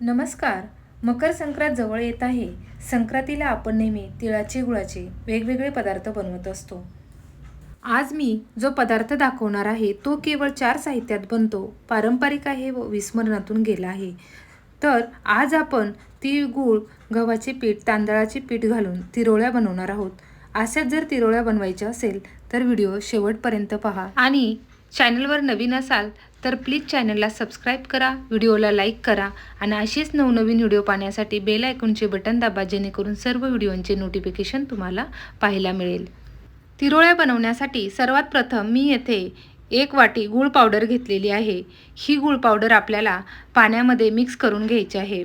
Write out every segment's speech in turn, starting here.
नमस्कार. मकर संक्रांत जवळ येत आहे. संक्रांतीला आपण नेहमी तिळाचे गुळाचे वेगवेगळे पदार्थ बनवत असतो. आज मी जो पदार्थ दाखवणार आहे तो केवळ चार साहित्यात बनतो. पारंपरिक आहे व विस्मरणातून गेला आहे. तर आज आपण तीळ गूळ गव्हाचे पीठ तांदळाचे पीठ घालून तिरोळ्या बनवणार आहोत. अशाच जर तिरोळ्या बनवायच्या असेल तर व्हिडिओ शेवटपर्यंत पहा. आणि चॅनलवर नवीन असाल तर प्लीज चॅनलला सबस्क्राईब करा व्हिडिओला लाईक करा आणि असेच नवनवीन व्हिडिओ पाहण्यासाठी बेल आयकॉनचे बटन दाबा जेणेकरून सर्व व्हिडिओंचे नोटिफिकेशन तुम्हाला पाहायला मिळेल. तिरोळ्या बनवण्यासाठी सर्वात प्रथम मी येथे एक वाटी गूळ पावडर घेतलेली आहे. ही गूळ पावडर आपल्याला पाण्यामध्ये मिक्स करून घ्यायची आहे.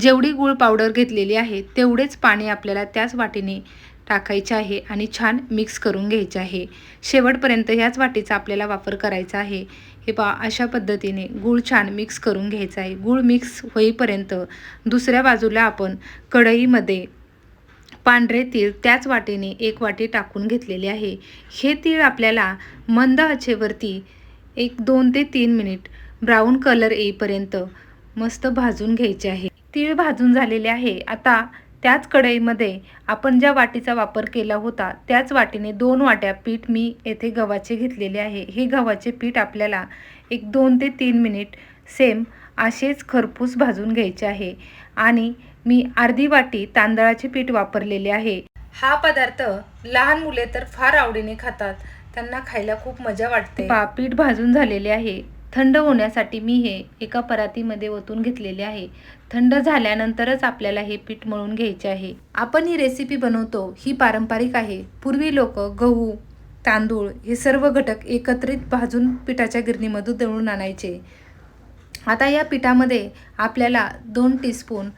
जेवढी गूळ पावडर घेतलेली आहे तेवढेच पाणी आपल्याला त्याच वाटीने टाकायचे आहे आणि छान मिक्स करून घ्यायचे आहे. शेवटपर्यंत ह्याच वाटीचा आपल्याला वापर करायचा आहे. हे पा अशा पद्धतीने गूळ छान मिक्स करून घ्यायचा आहे. गूळ मिक्स होईपर्यंत दुसऱ्या बाजूला आपण कढईमध्ये पांढरे तीळ त्याच वाटीने एक वाटी टाकून घेतलेले आहे. हे तीळ आपल्याला मंद आचेवरती एक दोन ते तीन मिनिट ब्राऊन कलर येईपर्यंत मस्त भाजून घ्यायचे आहे. तीळ भाजून झालेले आहे. आता त्याच कढईमध्ये आपण ज्या वाटीचा वापर केला होता त्याच वाटीने दोन वाट्या पीठ मी येथे गव्हाचे घेतलेले आहे. हे गव्हाचे पीठ आपल्याला एक दोन ते तीन मिनिट सेम असेच खरपूस भाजून घ्यायचे आहे. आणि मी अर्धी वाटी तांदळाचे पीठ वापरलेले आहे. हा पदार्थ लहान मुले तर फार आवडीने खातात. त्यांना खायला खूप मजा वाटते. पा पीठ भाजून झालेले आहे. थंड होण्यासाठी मी हे एका परातीमध्ये ओतून घेतलेले आहे. थंड झाल्यानंतरच आपल्याला हे पीठ मळून घ्यायचे आहे. आपण ही रेसिपी बनवतो ही पारंपरिक आहे. पूर्वी लोक गहू तांदूळ हे सर्व घटक एकत्रित भाजून पिठाच्या गिरणीमधून दळून आणायचे. आता या पिठामध्ये आपल्याला दोन टीस्पून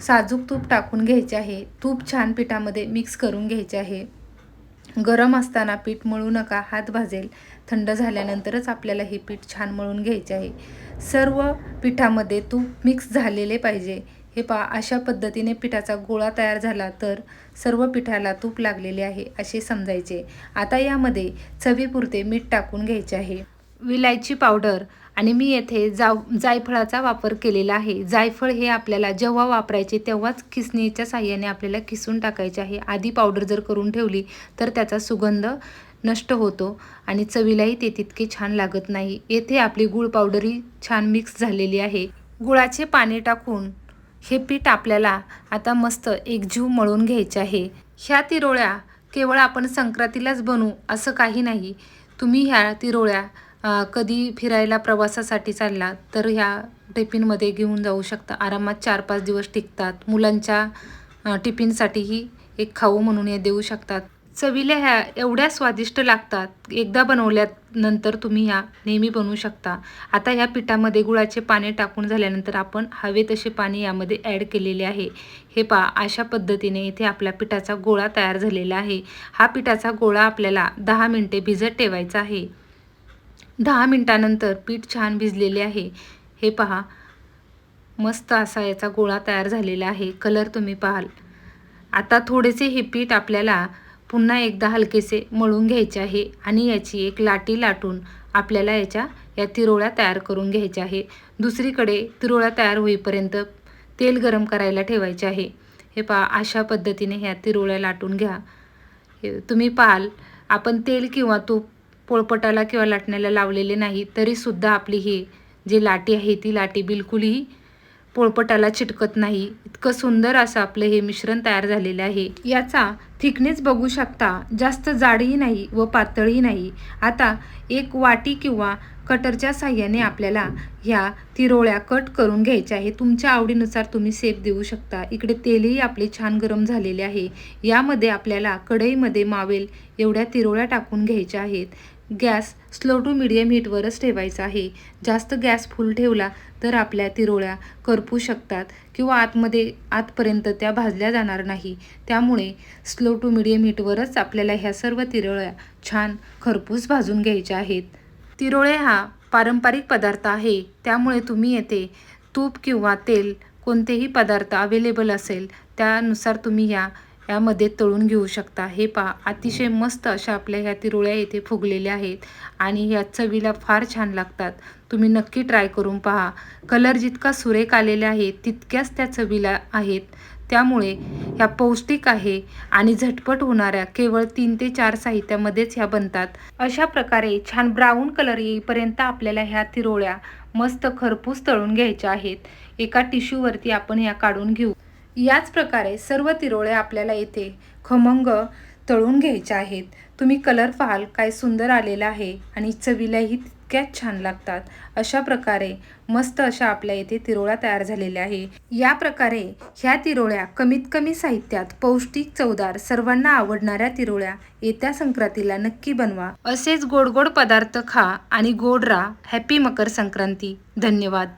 साजूक तूप टाकून घ्यायचे आहे. तूप छान पिठामध्ये मिक्स करून घ्यायचे आहे. गरम असताना पीठ मळू नका हात भाजेल. थंड झाल्यानंतरच आपल्याला हे पीठ छान मळून घ्यायचे आहे. सर्व पिठामध्ये तूप मिक्स झालेले पाहिजे. हे पा अशा पद्धतीने पिठाचा गोळा तयार झाला तर सर्व पिठाला तूप लागलेले आहे असे समजायचे. आता यामध्ये चवीपुरते मीठ टाकून घ्यायचे आहे. विलायची पावडर आणि मी येथे जाव जायफळाचा वापर केलेला आहे. जायफळ हे आपल्याला जेव्हा वापरायचे तेव्हाच किसणीच्या साह्याने आपल्याला किसून टाकायचे आहे. आधी पावडर जर करून ठेवली तर त्याचा सुगंध नष्ट होतो आणि चवीलाही ते तितके छान लागत नाही. येथे आपली गुळ पावडरही छान मिक्स झालेली आहे. गुळाचे पाणी टाकून हे पीठ आपल्याला आता मस्त एकजीव मळून घ्यायचे आहे. ह्या तिरोळ्या केवळ आपण संक्रांतीलाच बनवू असं काही नाही. तुम्ही ह्या तिरोळ्या कधी फिरायला प्रवासासाठी चालला तर ह्या टिफिनमध्ये घेऊन जाऊ शकता. आरामात चार पाच दिवस टिकतात. मुलांच्या टिफिनसाठीही एक खाऊ म्हणून हे देऊ शकतात. चवीला ह्या एवढ्या स्वादिष्ट लागतात. एकदा बनवल्यानंतर तुम्ही ह्या नेहमी बनवू शकता. आता ह्या पिठामध्ये गुळाचे पाने टाकून झाल्यानंतर आपण हवे तसे पाणी यामध्ये ॲड केलेले आहे. हे पा अशा पद्धतीने इथे आपल्या पिठाचा गोळा तयार झालेला आहे. हा पिठाचा गोळा आपल्याला दहा मिनटे भिजत ठेवायचा आहे. दहा मिनटानंतर पीठ छान भिजलेले आहे. हे पहा. मस्त असा याचा गोळा तयार झालेला आहे. कलर तुम्ही पाहाल. आता थोडेसे हे पीठ आपल्याला पुन्हा एकदा हलकेसे मळून घ्यायचे आहे आणि याची एक लाटी लाटून आपल्याला याच्या या तिरोळ्या तयार करून घ्यायच्या आहे. दुसरीकडे तिरोळ्या तयार होईपर्यंत तेल गरम करायला ठेवायचे आहे. हे पहा अशा पद्धतीने ह्या तिरोळ्या लाटून घ्या. हे तुम्ही पाहाल. आपण तेल किंवा तूप पोळपटाला किंवा लाटण्याला लावलेले नाही तरीसुद्धा आपली ही जी लाटी आहे ती लाटी बिलकुलही पोळपटाला चिटकत नाही. इतकं सुंदर असं आपलं हे मिश्रण तयार झालेलं आहे. याचा थिकनेस बघू शकता जास्त जाडही नाही व पातळही नाही. आता एक वाटी किंवा कटरच्या साह्याने आपल्याला ह्या तिरोळ्या कट करून घ्यायच्या आहे तुमच्या आवडीनुसार तुम्ही सेप देऊ शकता. इकडे तेलही आपले छान गरम झालेले आहे. यामध्ये आपल्याला कढईमध्ये मावेल एवढ्या तिरोळ्या टाकून घ्यायच्या आहेत. गॅस स्लो टू मिडियम हीटवरच ठेवायचा आहे. जास्त गॅस फुल ठेवला तर आपल्या तिरोळ्या करपू शकतात किंवा आतमध्ये आतपर्यंत त्या भाजल्या जाणार नाही. त्यामुळे स्लो टू मिडियम हीटवरच आपल्याला ह्या सर्व तिरोळ्या छान खरपूस भाजून घ्यायच्या आहेत. तिरोळे हा पारंपरिक पदार्थ आहे. त्यामुळे तुम्ही येथे तूप किंवा तेल कोणतेही पदार्थ अवेलेबल असेल त्यानुसार तुम्ही या यामध्ये तळून घेऊ शकता. हे पहा अतिशय मस्त अशा आपल्या ह्या तिरोळ्या येथे फुगलेल्या आहेत आणि ह्या चवीला फार छान लागतात. तुम्ही नक्की ट्राय करून पहा. कलर जितका सुरेख आलेला आहे तितक्याच त्या चवीला आहेत. त्यामुळे ह्या पौष्टिक आहे आणि झटपट होणाऱ्या केवळ तीन ते चार साहित्यामध्येच ह्या बनतात. अशा प्रकारे छान ब्राऊन कलर येईपर्यंत आपल्याला ह्या तिरोळ्या मस्त खरपूस तळून घ्यायच्या आहेत. एका टिश्यूवरती आपण ह्या काढून घेऊ. याच प्रकारे सर्व तिरोळ्या आपल्याला येथे खमंग तळून घ्यायच्या आहेत. तुम्ही कलर पाहाल काय सुंदर आलेला आहे आणि चवीलाही तितक्याच छान लागतात. अशा प्रकारे मस्त अशा आपल्या येथे तिरोळा तयार झालेल्या आहे. या प्रकारे ह्या तिरोळ्या कमीत कमी साहित्यात पौष्टिक चवदार सर्वांना आवडणाऱ्या तिरोळ्या येत्या संक्रांतीला नक्की बनवा. असेच गोड गोड पदार्थ खा आणि गोड राहा. हॅपी मकर संक्रांती. धन्यवाद.